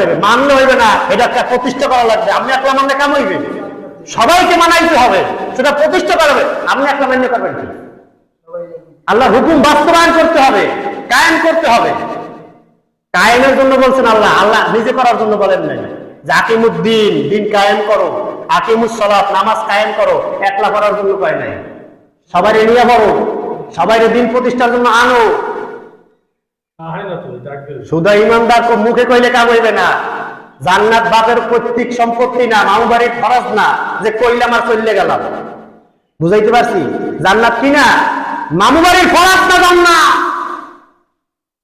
হবে মানলে হইবে না, এটা প্রতিষ্ঠা করা লাগবে, আপনি একলা মানলে কাম হইবে? সবাইকে মানাইতে হবে, সেটা প্রতিষ্ঠা করবে আপনি একলা মান্য করবেন আল্লাহ হুকুম বাস্তবায়ন করতে হবে, কায়েম করতে হবে। কায়েমের জন্য বলছেন আল্লাহ আল্লাহ নিজে করার জন্য বলেন নাই। যে আকিমুদ্দিন, দিন কায়েম করো আকিমুস সলাত নামাজ কায়েম করো, একলা করার জন্য কয় নাই? সবাই নিয়ে বড় সবাই দিন প্রতিষ্ঠার জন্য আনো। সুদা ইমানদার মুখে কইলে কাম হইবে না। জান্নাত বাপের পৈতৃক সম্পত্তি না মামু বাড়ির খরচ না, যে কইলে আমার চললে গেলাম। বুঝাইতে পারছি? জান্নাত কি না? মামু বাড়ির খরচ না জান্নাত?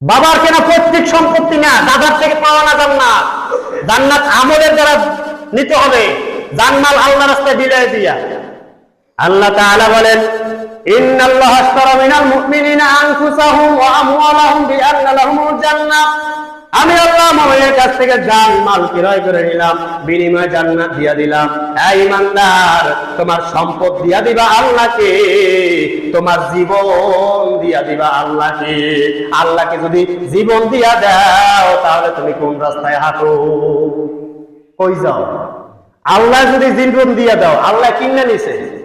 বাবার কেনা পৈতৃক সম্পত্তি না? দাদার থেকে পাওয়া না জান্নাত? জান্নাত আমলের দ্বারা নিতে হবে। জান্নাল আল্লাহ রাস্তায় বিদায় দিয়া। আল্লাহ তাআলা বলেন, ইন্নাল্লাহ আশতারা মিনাল মুমিনিনা আনফুসাহুম ওয়া আমওয়ালাহুম বিআন্না লাহুমুল জান্নাহ। আমি আল্লাহ মুমিনের কাছ থেকে জান, মাল ক্রয় করে নিলাম, বিনিময়ে জান্নাত দিয়া দিলাম। এই ইমানদার তোমার সম্পদ দিয়া দিবা আল্লাহকে, তোমার জীবন দিয়া দিবা আল্লাহকে। আল্লাহকে যদি জীবন দিয়া দাও, তাহলে তুমি কোন রাস্তায় হাঁটো? কই যাও? আল্লাহ যদি জীবন দিয়া দাও, আল্লাহ কিনে নিছে।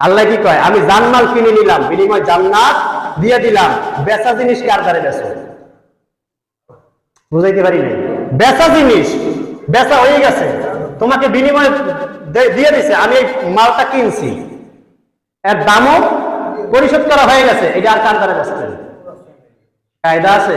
আল্লাহ কি কয়? আমি জান্নাল কিনে নিলাম, বিনিময় জান্নাত দিয়ে দিলাম। বেচা জিনিস কার দ্বারে বেচো? বুঝাইতে পারি নাই? বেচা জিনিস, বেচা হয়ে গেছে। তোমাকে বিনিময় দিয়ে দিছে, আমি এই মালটা কিনছি। এর দামও পরিশোধ করা হয়ে গেছে, এটা আর কার দ্বারা বেচতেন কায়দা আছে?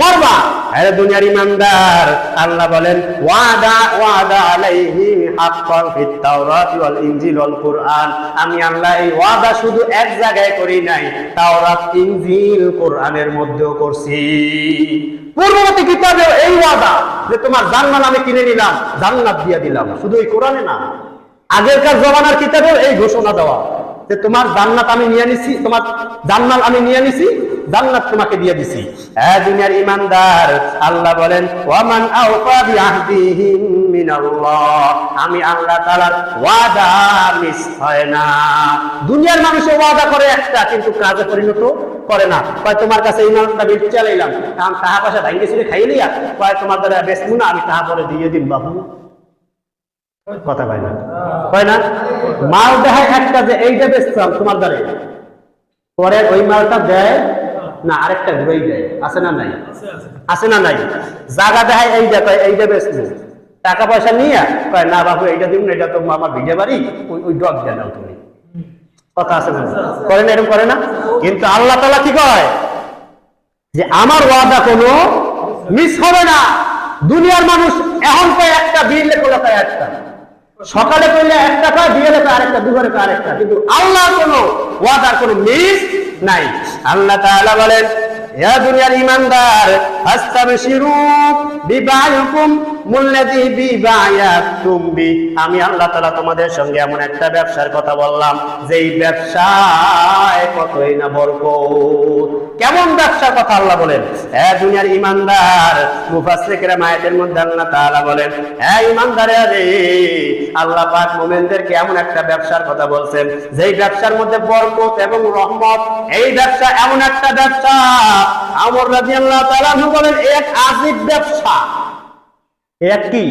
মরবা। আরে দুনিয়ার ইমানদার, আল্লাহ বলেন, ওয়াদা ওয়াদা আলাইহিম হাক্কান ফিত তাওরাত ওয়াল ইনজিল ওয়াল কুরআন। আমি আল্লাহ এই ওয়াদা শুধু এক জায়গায় করি নাই, তাওরাত, ইনজিল, কোরআনের মধ্যেও করছি। পূর্ববর্তী কিতাবেও এই ওয়াদা যে তোমার জান্নাত আমি কিনে নিলাম, জান্নাত দিয়ে দিলাম। শুধু এই কোরআনে না। আগেরকার জমানার কিতাবেও এই ঘোষণা দেওয়া যে তোমার জান্নাত আমি নিয়ে নিছি, তোমার জান্নাত আমি নিয়ে নিছি জান্নাত তোমাকে দিয়ে দিছি। হ্যাঁ দুনিয়ার ইমানদার, আল্লাহ বলেন, ওয়ামান আওফা বিআহদিহিম মিনাল্লাহ। আমি আল্লাহ তাআলার ওয়াদা মিস হয় না। দুনিয়ার মানুষে ওয়াদা করে একটা, কিন্তু কাজে পরিণত করে না। কয়, তোমার কাছে ইমানটা বিল চালাইলাম। কারণ টাকা পয়সা ভাইকে ছিল খাইয়ে লিয়া কয়, তোমার দ্বারা বেচমু না, আমি টাকা পরে দিয়ে দিন বাবু। কথা কয় না? কয় না? মাল দেখায় একটা যে, এইটা বেচতাম তোমার দ্বারে। পরে ওই মালটা দেয় না আরেকটা ঘুরেই দেয় আছে না নাই? আছে না নাই? জায়গা দেখায় এইটা কয় এইটা বেচবো টাকা পয়সা নিয়ে কয় না বাবু এইটা দিন এটা তো আমার ভিজে বাড়ি ওই ওই ডগ দেয় তুমি। কথা আছে না করে না এরকম করে না? কিন্তু আল্লাহ তালা কি কয়? যে আমার ওয়াদা কোনো মিস হবে না। দুনিয়ার মানুষ এখন কয় একটা করলে কয় একটা। সকালে করলে এক টাকা বিয়ের আরেকটা, দুপুরে আরেকটা। কিন্তু আল্লাহ কোনো ওয়াদার কোনো মিস নাই। আল্লাহ তাআলা বলেন ইয়া দুনিয়ার ঈমানদার আস্তাবশিরু বিবাইকুম মুল্লাযী বিবায়াতুম বি আমি আল্লাহ তাআলা তোমাদের সঙ্গে এমন একটা ব্যবসার কথা বললাম, যেই ব্যবসায় কতই না বরকত। কেমন ব্যবসার কথা আল্লাহ বলেন? এ দুনিয়ার ইমানদার, মুফাসসিররা মায়াতের মধ্যে আল্লাহ তাআলা বলেন, এ ইমানদারে রে, আল্লাহ পাক মুমিনদেরকে এমন একটা ব্যবসার কথা বলছেন, যেই ব্যবসার মধ্যে বরকত এবং রহমত, এই ব্যবসা এমন একটা ব্যবসা। আমর রাদিয়াল্লাহু তাআলা আনহু বলেন, এক আজীব ব্যবসা। এক কি?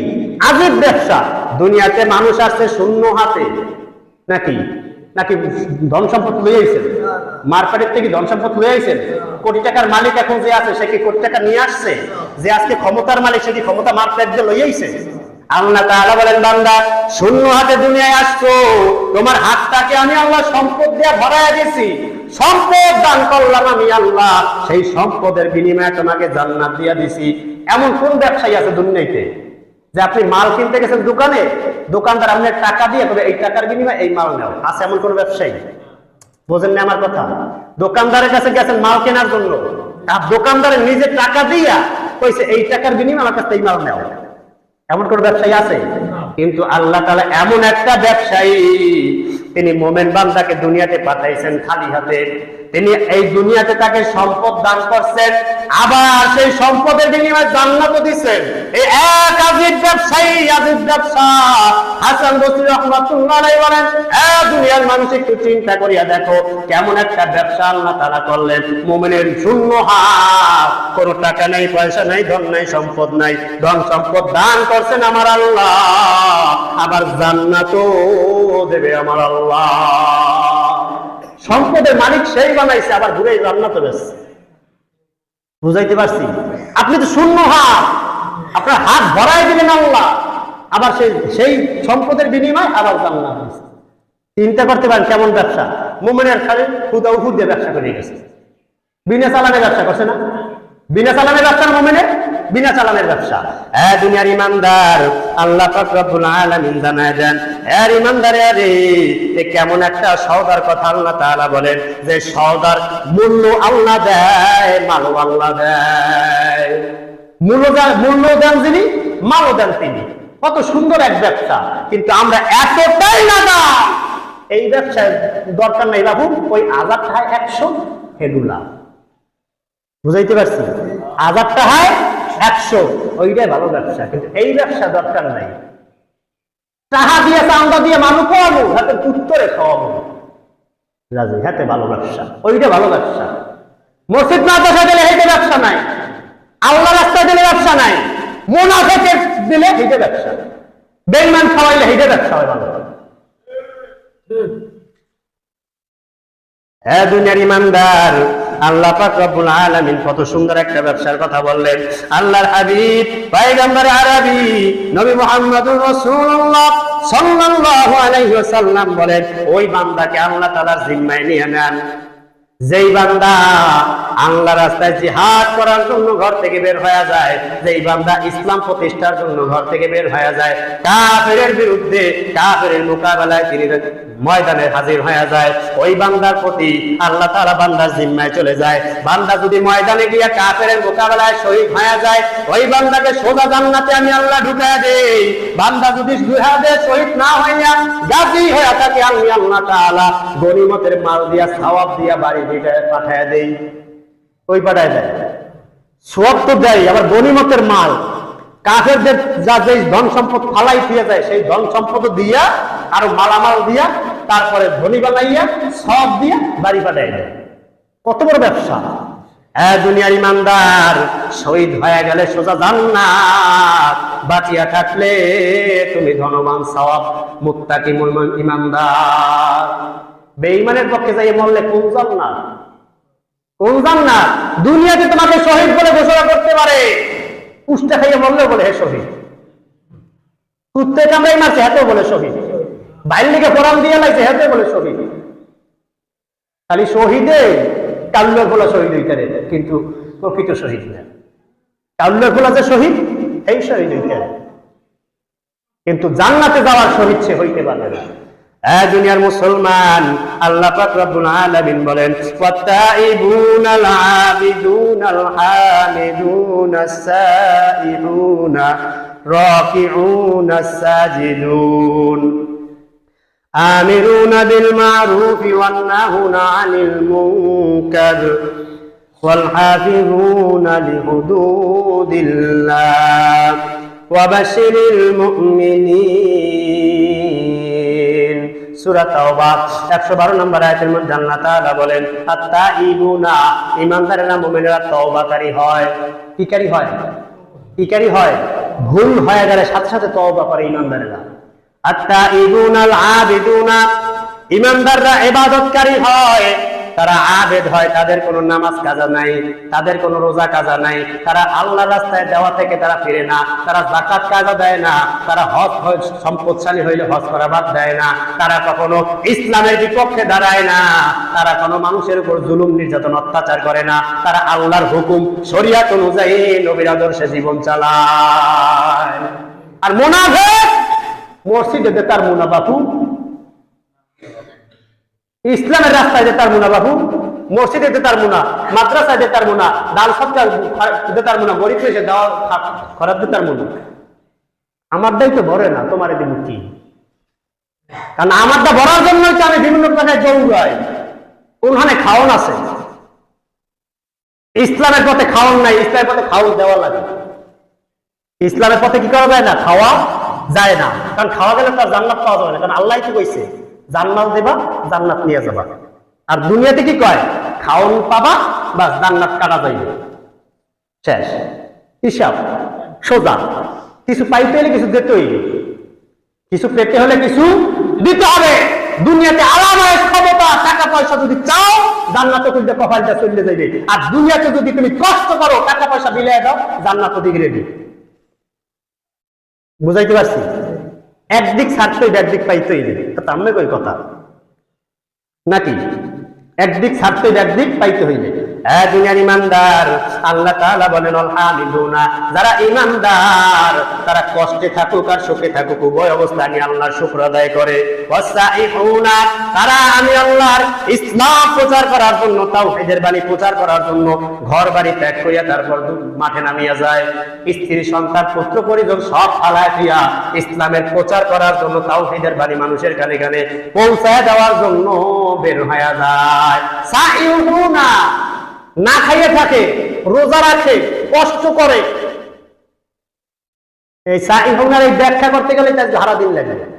আজীব ব্যবসা। দুনিয়াতে মানুষ আসছে শূন্য হাতে। নাকি? নাকি ধন সম্পদ লয়ে আইছেন? মার্কেটের থেকে ধন সম্পদ লয়ে আইছেন? কোটি টাকার মালিক এখন যে আছে, সে কি কোটি টাকা নিয়ে আসছে? যে আজকে ক্ষমতার মালিক, সে কি ক্ষমতা মার্কেট দিয়ে লয়ে আইছে? আল্লাহ তাআলা বলেন, বান্দা, শূন্য হাতে দুনিয়ায় আসছো। তোমার হাতটাকে আমি আল্লাহ সম্পদ দিয়ে ভরাইয়া দিয়েছি সম্পদ দান করলাম আমি আল্লাহ। সেই সম্পদের বিনিময়ে তোমাকে জান্নাত দিয়া দিছি। এমন কোন ব্যবসায়ী আছে দুনিয়াতে যে আপনি মাল কিনতে গেছেন দোকানে, দোকানদার আপনার টাকা দিয়ে তবে এই টাকার বিনিময়ে এই মাল নেও আছে এমন কোন ব্যবসায়ী? বোঝেন না আমার কথা। দোকানদারের কাছে গেছেন মাল কেনার জন্য। আর দোকানদারের নিজে টাকা দিয়া কইছে, এই টাকার বিনিময়ে আমার কাছে এই মাল নেও। এমন কোন ব্যবসায়ী আছে? কিন্তু আল্লাহ তালা এমন একটা ব্যবসায়ী, তিনি মোমেন বান্দাকে দুনিয়াতে পাঠাইছেন খালি হাতে। তিনি এই দুনিয়াতে তাকে সম্পদ দান করছেন, আবার সেই সম্পদের বিনিময়ে জান্নাতও দিচ্ছেন। এই এক আজিব ব্যবসায়ী আজিব ব্যবসা। হাসান বসরি রহমাতুল্লাহ বলেন, এ দুনিয়ার মানুষ একটু চিন্তা করিয়া দেখো, কেমন একটা ব্যবসা আল্লাহ তাআলা করলেন। মুমিনের শূন্য হাত, কোন টাকা নেই, পয়সা নাই, ধন নাই, সম্পদ নাই। ধন, সম্পদ দান করছেন আমার আল্লাহ, আবার জান্নাতও দেবে আমার আল্লাহ। সম্পদের মালিক সেই বানাইছে, আবার ঘুরে জান্নাতও বেশছে বুঝাইতে পারছি? আপনি তো শূন্য হাত। আপনার হাত ভরাই দিলেন আল্লাহ। আবার সেই সেই সম্পদের বিনিময় আবার জান্নাত। চিন্তা করতে পারেন কেমন ব্যবসা। মোমেনের খালি হুদা উহুদ দিয়ে ব্যবসা করে গেছে। বিনা চালানের ব্যবসা করছে না। বিনা চালানের ব্যবসা মোমেনের বিনা চালানের ব্যবসা। হ্যাঁ দুনিয়ার ইমানদার, আল্লাহ পাক রব্বুল আলামিন জানায় দেন হ্যাঁ ইমানদার আরে কেমন একটা সওদার কথা আল্লাহ তাআলা বলেন, যে সওদার মূল্য আল্লাহ দেয়, মালও আল্লাহ দেয়। মূল্য মূল্য দেন যিনি, মালও দেন তিনি। কত সুন্দর এক ব্যবসা। কিন্তু আমরা এতটাই না এই ব্যবসায় দরকার নাই বাবু, ওই আজাদ টাকায় একশো হেডুলা বুঝাইতে পারছি? হাজার টাকায় একশো, ওইটাই ভালো ব্যবসা, কিন্তু এই ব্যবসা দরকার নাই। টাকা দিয়ে চান্দা দিয়ে মানুষ খাওয়াবো, হাতে উত্তরে খাওয়াবো। রাজি, হাতে ভালো ব্যবসা, ওইটা ভালো ব্যবসা। মসজিদ মাদ্রাসা দিলে হেঁটে ব্যবসা নাই। আল্লাহ রাস্তায় দিলে ব্যবসা নাই। মোনাফেকে দিলে হেঁটে ব্যবসা। বেইমান খাওয়াইলে হেঁটে ব্যবসা হয় ভালো। হ্যাঁ দুনিয়ার ইমানদার। আল্লাহ পাক রব্বুল আলামিন কত সুন্দর একটা ব্যবসার কথা বললেন। আল্লাহর হাবিব, পয়গম্বর আরবি, নবী মুহাম্মদুর রাসূলুল্লাহ সাল্লাল্লাহু আলাইহি ওয়াসাল্লাম বলেন, ওই বান্দাকে আল্লাহ তাআলার জিম্মায় নিয়ে নেন। যেই বান্দা আল্লাহ রাস্তায় জিহাদ করার জন্য ঘর থেকে বের হয়ে যায়, যেই বান্দা ইসলাম প্রতিষ্ঠার জন্য ঘর থেকে বের হয়ে যায়, কাফেরের বিরুদ্ধে কাফেরের মোকাবেলায় তিনি ময়দানে হাজির হয়ে যায়, ওই বান্দার প্রতি আল্লাহ তাআলা বান্দার জিম্মায় চলে যায়। বান্দা যদি ময়দানে গিয়ে কাফেরের মোকাবেলায় শহীদ হয়ে যায়, ওই বান্দাকে সোজা জান্নাতে আমি আল্লাহ ঢুকায় দেই। বান্দা যদি জিহাদে শহীদ না হইয়া গাজী হয়ে থাকে, আমি আল্লাহ তাআলা গনিমতের মাল দিয়া, সওয়াব দিয়া বাড়ি দিতে পাঠায় দেই। ওই পাঠায় দেয় সওয়াব তো দেয়, আবার গনিমতের মাল। কাফেরদের যা যে ধন সম্পদ ফালাই দিয়ে যায়, সেই ধন সম্পদ দিয়া, আরও মালামাল দিয়া, তারপরে ধনী বানাইয়া, সব দিয়া বাড়ি পাঠায় দেয়। কত বড় ব্যবসা। হ্যাঁ দুনিয়ার ইমানদার, শহীদ হয়ে গেলে সোজা জান্নাত। বাঁচিয়া থাকলে তুমি ধনবান মুত্তাকি, মুমিন, ইমানদার। বেঈমানের পক্ষে যাই মরলে কোন কোন জান্নাত, দুনিয়াতে তোমাকে শহীদ বলে ঘোষণা করতে পারে। উষ্টা খাইয়ে মরলে বলে, হে শহীদ। কুত্তে কামড়াই মারছে, হেতেও বলে, শহীদ। বাইরে দিকে কোরআন দিয়ে লাগছে হেতে বলে, শহীদ। খালি শহীদে কাল্লুর খোলা শহীদ হইতে রে কিন্তু প্রকৃত শহীদ না। কাল্লুর খোলা যে শহীদ এই শহীদ হইতে কিন্তু জান্নাতে যাওয়ার শহীদ সে হইতে পারবে না। দুনিয়ার মুসলমান, আল্লাহ পাক রব্বুল আলামিন বলেন, ওয়াত্তাইবুনাল আবিদুনাল হামিদুনাস সাইবুনা রাকিউনাস সাজিদুন। আমিরুনা বিল মারুফি ওয়ান নাহুনা আনিল মুনকার ওয়াল হাফিজুনা লিহুদুদিল্লাহ। ওয়া বাশিরিল মুমিনিন। সূরা তাওবা 112 নম্বর আয়াতের মধ্যে আল্লাহ তাআলা বলেন আত্তাইবুনা ঈমানদারেরা মুমিনেরা তওবাকারী কিকারী কিকারী ভুল হয়ে গেলে সাথে সাথে তওবা করে ঈমানদারেরা। আত্তাইবুন আল আবিদুনা ইমানদাররা ইবাদতকারী হয়। তারা আবেদ হয়, তাদের কোনো নামাজ কাজা নাই, তাদের কোনো রোজা কাজা নাই, তারা আল্লাহর রাস্তায় দেওয়া থেকে তারা ফিরে না, তারা জাকাত কাজা দেয় না, তারা হজ হয়, সম্পদশালী হইলে হজ করা বাদ দেয় না, তারা কখনো ইসলামের বিপক্ষে দাঁড়ায় না, তারা কোনো মানুষের উপর জুলুম, নির্যাতন, অত্যাচার করে না, তারা আল্লাহর হুকুম, শরিয়াত অনুযায়ী নবীর আদর্শে জীবন চালায়। আর মোনাফেক মসজিদে তার মুনা বাপু ইসলামের রাস্তায় দে তার মুনা বাবু, মসজিদে দে তার মুনা মাদ্রাসায় দে তার মুনা দাল সবটা দে তার মুনা গরিব এসে দেওয়া খরাব দে তার মুনা আমারটাই তো ভরে না, তোমার দিব কি? কারণ আমারটা ভরার জন্যই তো আমি বিভিন্ন জায়গায় দৌড়াই ওখানে খাওয়ান আছে। ইসলামের পথে খাওয়ান নাই, ইসলামের পথে খাওয়ান দেওয়া লাগে। ইসলামের পথে কি করা যায় না? খাওয়া যায় না। কারণ খাওয়া গেলে তার জান্নাত পাওয়া যাবে না, কারণ আল্লাহ কি কইছে। জান্নাত দেবা, জান্নাত নিয়ে যাবা। আর দুনিয়াতে কি কয়? খাওন পাবা বা জান্নাত কাটা যাইবে। শেষ। হিসাব। সোজা। কিছু পাইতে হলে কিছু দিতে হইবে। কিছু পেতে হলে কিছু দিতে হবে। দুনিয়াতে আরামের ক্ষমতা টাকা পয়সা যদি চাও, জান্নাতে খুলতে কপালটা চলে যাবে আর দুনিয়াতে যদি তুমি কষ্ট করো টাকা পয়সা বিলিয়ে দাও, জান্নাত দিকে রেডি বুঝাইতে পারছি? একদিক ছাড়তেই একদিক তা তামনে কই কথা? নাকি? একদিক ছাড়তে একদিক পাইতে হইবে। ঘর বাড়ি ত্যাগ করিয়া তারপর মাঠে নামিয়া যায়। স্ত্রী, সন্তান, পুত্র, পরিজন সব ফালায় ইসলামের প্রচার করার জন্য, তাওহীদের বাণী মানুষের কানে কানে পৌঁছায় দেওয়ার জন্য বের হয়ে যায়। সাইহুনা না খাইয়ে থাকে, রোজা রাখে, কষ্ট করে। এই সাইহুনার এই ব্যাখ্যা করতে গেলে তার সারা দিন লাগে।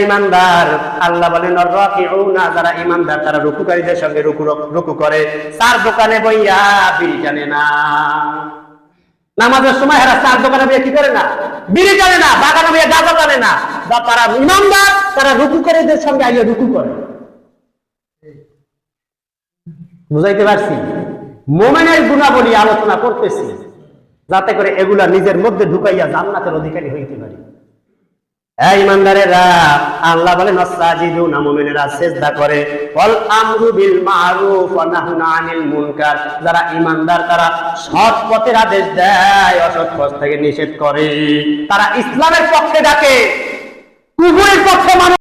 ইমানদার, আল্লাহ বলেন যারা ইমানদার, তারা রুকুকারীদের সঙ্গে রুকু রুকু করে। চার দোকানে বইয়া টানে না। নামাজের সময় চার দোকানে কি করে না? টানে না টানে না। বা তারা ইমানদার, তারা রুকুকারীদের সঙ্গে আইয়া রুকু করে। বুঝাইতে পারছি? মোমেনের গুণাবলী আলোচনা করতেছি, যাতে করে এগুলা নিজের মধ্যে ঢুকাইয়া জান্নাতের অধিকারী হইতে পারি। যারা ইমানদার, তারা সৎ পথের আদেশ দেয়, অসৎ পথ থেকে নিষেধ করে। তারা ইসলামের পক্ষে ডাকে কুফরের পক্ষে মানুষ